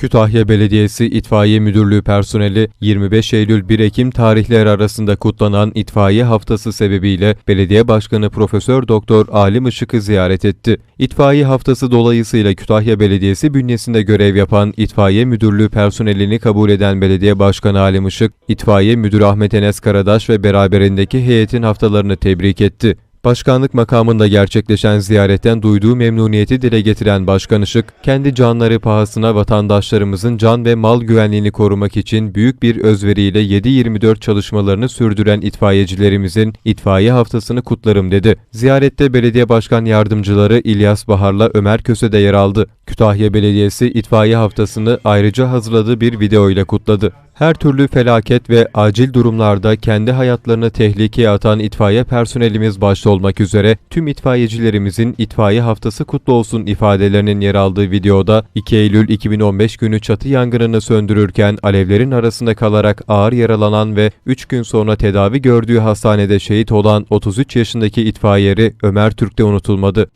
Kütahya Belediyesi İtfaiye Müdürlüğü personeli 25 Eylül 1 Ekim tarihleri arasında kutlanan İtfaiye Haftası sebebiyle Belediye Başkanı Profesör Doktor Alim Işık'ı ziyaret etti. İtfaiye Haftası dolayısıyla Kütahya Belediyesi bünyesinde görev yapan İtfaiye Müdürlüğü personelini kabul eden Belediye Başkanı Alim Işık, İtfaiye Müdürü Ahmet Enes Karadaş ve beraberindeki heyetin haftalarını tebrik etti. Başkanlık makamında gerçekleşen ziyaretten duyduğu memnuniyeti dile getiren Başkan Işık, kendi canları pahasına vatandaşlarımızın can ve mal güvenliğini korumak için büyük bir özveriyle 7-24 çalışmalarını sürdüren itfaiyecilerimizin itfaiye haftasını kutlarım dedi. Ziyarette belediye başkan yardımcıları İlyas Bahar'la Ömer Köse de yer aldı. Kütahya Belediyesi itfaiye haftasını ayrıca hazırladığı bir video ile kutladı. Her türlü felaket ve acil durumlarda kendi hayatlarını tehlikeye atan itfaiye personelimiz başta olmak üzere tüm itfaiyecilerimizin itfaiye haftası kutlu olsun ifadelerinin yer aldığı videoda 2 Eylül 2015 günü çatı yangınını söndürürken alevlerin arasında kalarak ağır yaralanan ve 3 gün sonra tedavi gördüğü hastanede şehit olan 33 yaşındaki itfaiyeri Ömer Türk de unutulmadı.